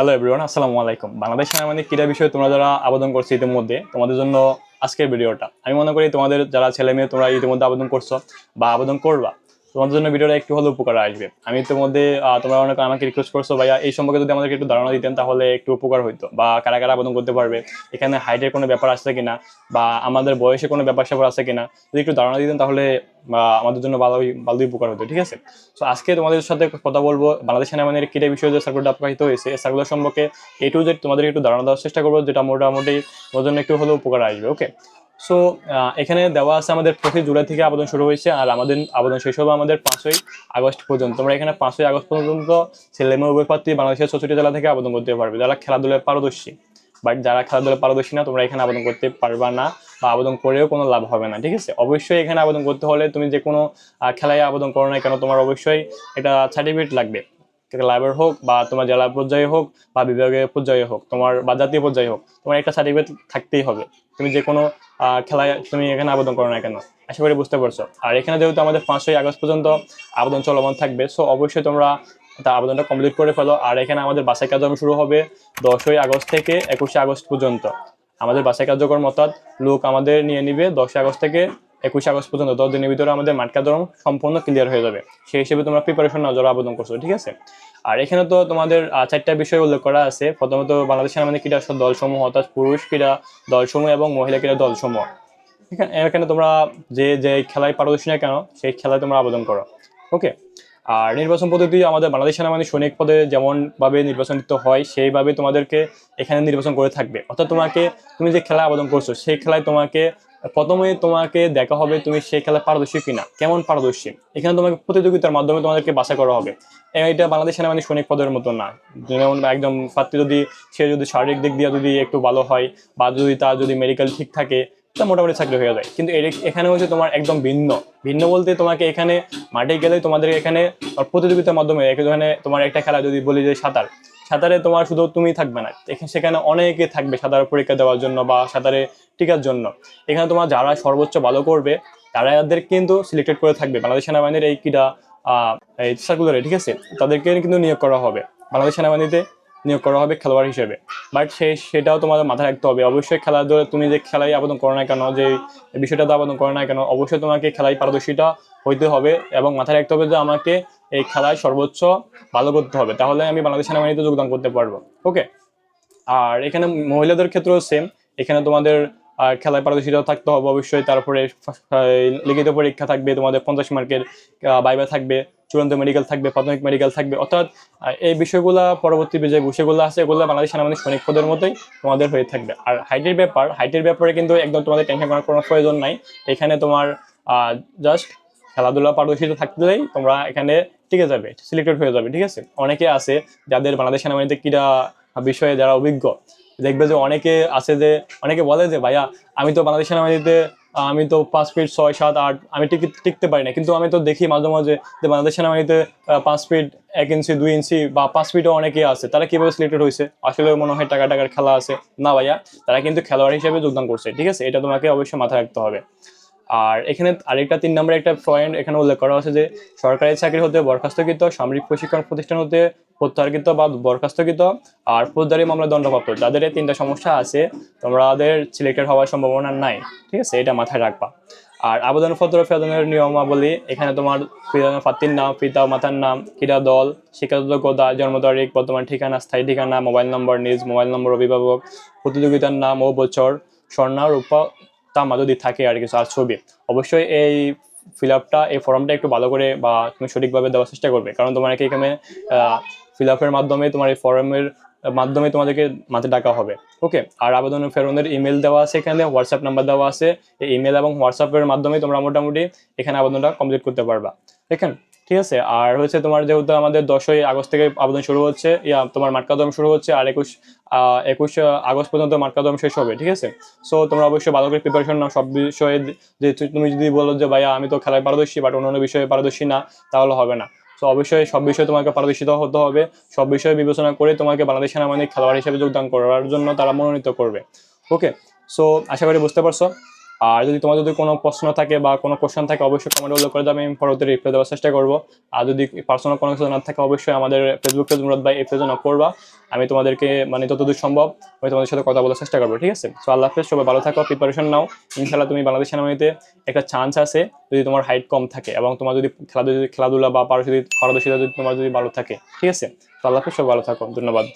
Hello everyone আসসালামু আলাইকুম বাংলাদেশ সেনাবাহিনী ক্রীড়া বিষয়ে তোমরা যারা আবেদন করছ ইতিমধ্যে, তোমাদের জন্য আজকের ভিডিওটা। আমি মনে করি তোমাদের যারা ছেলে মেয়ে, তোমরা ইতিমধ্যে আবেদন করছ বা আবেদন করবা। তোমাদের জন্য ভিডিওটা একটু হলেও উপকার আসবে। আমি ইতিমধ্যে তোমরা অনেক আমাকে রিকোয়েস্ট করছ, ভাইয়া, এই সম্পর্কে যদি আমাদেরকে একটু ধারণা দিতেন, তাহলে একটু উপকার হইতো। বা কারা কারা আবেদন করতে পারবে, এখানে হাইটের কোনো ব্যাপার আছে কিনা, বা আমাদের বয়সে কোনো ব্যাপার স্যাপার আছে কিনা, যদি একটু ধারণা দিতেন, তাহলে আমাদের জন্য ভালোই ভালোই উপকার হতো, ঠিক আছে? তো আজকে তোমাদের সাথে কথা বলব বাংলাদেশ সেনাবাহিনীর ক্রীড়া বিষয়ে যে সার্কুলারটা প্রকাশিত হয়েছে। এই সার্কুলার সম্পর্কে এ জেড তোমাদের একটু ধারণা দেওয়ার চেষ্টা করব, যেটা মোটামুটি তোমাদের জন্য একটু হলেও উপকার আসবে ওকে সো এখানে দেওয়া আছে আমাদের পঁচিশ জুলাই থেকে আবেদন শুরু হয়েছে, আর আমাদের আবেদন শেষ হবে আমাদের পাঁচই আগস্ট পর্যন্ত। তোমরা এখানে পাঁচই আগস্ট পর্যন্ত ছেলে মেয়ে উভয় প্রার্থী বাংলাদেশের চৌষট্টি জেলা থেকে আবেদন করতে পারবে। যারা খেলাধুলায় পারদর্শী বাট যারা খেলাধুলায় পারদর্শী না, তোমরা এখানে আবেদন করতে পারবা না বা আবেদন করেও কোনো লাভ হবে না, ঠিক আছে? অবশ্যই এখানে আবেদন করতে হলে তুমি যে কোনো খেলায় আবেদন করো না কেন, তোমার অবশ্যই এটা সার্টিফিকেট লাগবে। লাইবার হোক বা তোমার জেলা পর্যায়ে হোক বা বিভাগীয় পর্যায়ে হোক, তোমার বা জাতীয় পর্যায়ে হোক, তোমার একটা সার্টিফিকেট থাকতেই হবে। তুমি যে কোনো খেলায় তুমি এখানে আবেদন করো না কেন? আশা করি বুঝতে পারছ। আর এখানে যেহেতু আমাদের পাঁচই আগস্ট পর্যন্ত আবেদন চলমান থাকবে সো অবশ্যই তোমরা তা আবেদনটা কমপ্লিট করে ফেলো। আর এখানে আমাদের বাসায় কার্যক্রম শুরু হবে দশই আগস্ট থেকে একুশে আগস্ট পর্যন্ত। আমাদের বাসায় কার্যক্রম অর্থাৎ লোক আমাদের নিয়ে নিবে দশই আগস্ট থেকে একুশে আগস্ট পর্যন্ত দশ দিনের ভিতরে আমাদের মাঠ কার্যক্রম সম্পূর্ণ ক্লিয়ার হয়ে যাবে। সেই হিসেবে তোমরা প্রিপারেশন নাও যারা আবেদন করছ, ঠিক আছে? আর এখানে তো তোমাদের চারটা বিষয় উল্লেখ করা আছে। প্রথমত বাংলাদেশের সেনাবাহিনী ক্রীড়া দলসমূহ, অর্থাৎ পুরুষ ক্রীড়া দলসমূহ এবং মহিলা ক্রীড়া দলসমূহ। এখানে তোমরা যে যে খেলায় পারদর্শী না কেন, সেই খেলায় তোমরা আবেদন করো, ওকে? আর নির্বাচন পদ্ধতি আমাদের বাংলাদেশ সেনাবাহিনী সৈনিক পদে যেমন ভাবে নির্বাচনিত হয়, সেইভাবে তোমাদেরকে এখানে নির্বাচন করে থাকবে। অর্থাৎ তোমাকে, তুমি যে খেলায় আবেদন করছ, সেই খেলায় তোমাকে প্রথমে তোমাকে দেখা হবে তুমি সেই খেলা পারদর্শী কিনা, কেমন পারদর্শী? এখানে তোমাকে প্রতিযোগিতার মাধ্যমে তোমাদেরকে বাসা করা হবে। এটা বাংলাদেশ সেনাবাহিনী সৈনিক পদের মতো না। যেমন একদম প্রার্থী যদি, সে যদি শারীরিক দিক দিয়ে যদি একটু ভালো হয় বা যদি তার যদি মেডিকেল ঠিক থাকে মোটামুটি চাকরি হয়ে যায়। কিন্তু এখানে হচ্ছে তোমার একদম ভিন্ন। ভিন্ন বলতে তোমাকে এখানে মাঠে গেলে তোমাদের এখানে প্রতিযোগিতার মাধ্যমে এখানে তোমার একটা খেলা যদি বলি যে সাঁতার। সাঁতারে তোমার শুধু তুমি থাকবে না সেখানে অনেকে থাকবে সাঁতার পরীক্ষা দেওয়ার জন্য বা সাঁতারে টিকার জন্য। এখানে তোমার যারা সর্বোচ্চ ভালো করবে, তারাদের কিন্তু সিলেক্টেড করে থাকবে। বাংলাদেশ সেনাবাহিনীর এই ক্রীড়া সার্কুলারে ঠিক আছে? তাদেরকে কিন্তু নিয়োগ করা হবে। বাংলাদেশ সেনাবাহিনীতে নিয়োগ করা হবে খেলোয়াড় হিসেবে। বাট সেই সেটাও তোমাদের মাথায় রাখতে হবে। অবশ্যই খেলাধুলা তুমি যে খেলায় আবেদন করো না কেন যে বিষয়টাতে আবেদন করো না কেন অবশ্যই তোমাকে খেলায় পারদর্শিতা হইতে হবে এবং মাথায় রাখতে হবে যে আমাকে এই খেলায় সর্বোচ্চ ভালো করতে হবে। তাহলে আমি বাংলাদেশ সেনাবাহিনীতে যোগদান করতে পারব। ওকে আর এখানে মহিলাদের ক্ষেত্রেও সেম এখানে তোমাদের আহ, খেলায় পারদর্শিতা থাকতে হবে অবশ্যই। তারপরে লিখিত পরীক্ষা থাকবে তোমাদের পঞ্চাশ মার্কের বাইবা থাকবে। চূড়ান্ত মেডিকেল থাকবে, প্রাথমিক মেডিকেল থাকবে। অর্থাৎ এই বিষয়গুলো পরবর্তী যে বিষয়গুলো আছে, এগুলো বাংলাদেশ সেনাবাহিনী সৈনিক পদের মতোই তোমাদের হয়ে থাকবে। আর হাইটের ব্যাপার হাইটের ব্যাপারে কিন্তু একদম তোমাদের টেনশন করার কোনো প্রয়োজন নাই। এখানে তোমার জাস্ট খেলাধুলা পারদর্শিতা থাকলেই তোমরা এখানে টিকে যাবে সিলেক্টেড হয়ে যাবে, ঠিক আছে? অনেকে আছে যাদের বাংলাদেশ সেনাবাহিনীতে ক্রীড়া বিষয়ে যারা অভিজ্ঞ, দেখবে যে অনেকে আছে যে, অনেকে বলে যে, ভাইয়া, আমি তো বাংলাদেশ সেনাবাহিনীতে আমি তো পাঁচ ফিট ছয়, সাত, আট, আমি টিকতে পারি না। কিন্তু আমি তো দেখি মাঝে মাঝে যে বাংলাদেশ সেনাবাহিনীতে পাঁচ ফিট এক ইঞ্চি দুই ইঞ্চি বা পাঁচ ফিটও অনেকে আছে। তারা কীভাবে সিলেক্টেড হয়েছে? আসলে মনে হয় টাকা টাকার খেলা আছে। না ভাইয়া, তারা কিন্তু খেলোয়াড় হিসেবে যোগদান করছে, ঠিক আছে? এটা তোমাকে অবশ্যই মাথায় রাখতে হবে। আর এখানে আরেকটা তিন নম্বরে একটা পয়েন্ট এখানে উল্লেখ করা আছে যে সরকারি চাকরি হতে বরখাস্তকৃত, সামরিক প্রশিক্ষণ প্রতিষ্ঠান হতে প্রত্যাহারকৃত বা বরখাস্তকৃত আর ফৌজদারি মামলা দণ্ডপ্রাপ্ত। যাদের এই তিনটা সমস্যা আছে, তোমাদের সিলেক্টেড হওয়ার সম্ভাবনা নাই, ঠিক আছে? এটা মাথায় রাখবা। আর আবেদনপত্র ফেরনের নিয়মাবলী, এখানে তোমার প্রার্থীর নাম পিতা মাতার নাম, ক্রীড়া দল শিক্ষাযোগ্যতা জন্ম তারিখ, বর্তমান ঠিকানা, স্থায়ী ঠিকানা, মোবাইল নম্বর, নিজ মোবাইল নম্বর অভিভাবক, প্রতিযোগিতার নাম ও বছর স্বর্ণ রূপা তামা যদি থাকে আর কিছু আর ছবি। অবশ্যই এই ফিল আপটা এই ফর্মটা একটু ভালো করে বা তুমি সঠিকভাবে দেওয়ার চেষ্টা করবে। কারণ তোমাকে এখানে ফিল আপের মাধ্যমে তোমার এই ফর্মের মাধ্যমে তোমাদেরকে মাঠে ডাকা হবে। ওকে? আর আবেদন ফেরনের ইমেল দেওয়া আছে এখানে, হোয়াটসঅ্যাপ নাম্বার দেওয়া আছে। এই ইমেল এবং হোয়াটসঅ্যাপের মাধ্যমে তোমরা মোটামুটি এখানে আবেদনটা কমপ্লিট করতে পারবা। দেখেন ঠিক আছে? আর হচ্ছে তোমার যেহেতু আমাদের দশই আগস্ট থেকে আবেদন শুরু হচ্ছে, ইয়া, তোমার মাঠ কাদম শুরু হচ্ছে, আর একুশ একুশ আগস্ট পর্যন্ত মাঠ কাদম শেষ হবে, ঠিক আছে? সো তোমরা অবশ্যই ভালো করে প্রিপারেশন নাও, সব বিষয়ে যে তুমি যদি বলো যে, ভাইয়া, আমি তো খেলায় পারদর্শী বাট অন্যান্য বিষয়ে পারদর্শী না, তাহলে হবে না। তো অবশ্যই সব বিষয়ে তোমাকে পারদর্শিত হতে হবে, সব বিষয়ে বিবেচনা করে তোমাকে বাংলাদেশ সেনাবাহিনীর খেলোয়াড় হিসেবে যোগদান করার জন্য তারা মনোনীত করবে। ওকে সো আশা করি বুঝতে পারছ। আর যদি তোমার যদি কোনো প্রশ্ন থাকে বা কোনো কোশ্চেন থাকে, অবশ্যই কমেন্ট উল্লেখ করে আমি পরবর্তী রিপ্লাই দেওয়ার চেষ্টা করব। আর যদি পার্সোনাল কোনো কিছু না থাকে, অবশ্যই আমাদের ফেসবুক পেজ মুরাদ ভাই এই পেজে নক করবা। আমি তোমাদেরকে মানে যতদূর সম্ভব আমি তোমাদের সাথে কথা বলার চেষ্টা করব, ঠিক আছে? সো আল্লাহ হাফেজ, সবাই ভালো থাকো প্রিপারেশন নাও। ইনশাল্লাহ তুমি বাংলাদেশ সেনাবাহিনীতে একটা চান্স আছে যদি তোমার হাইট কম থাকে এবং তোমার যদি খেলাধুলা খেলাধুলা বা পারদর্শিতা যদি তোমার যদি ভালো থাকে, ঠিক আছে? তো আল্লাহ হাফেজ, সবাই ভালো থাকো, ধন্যবাদ।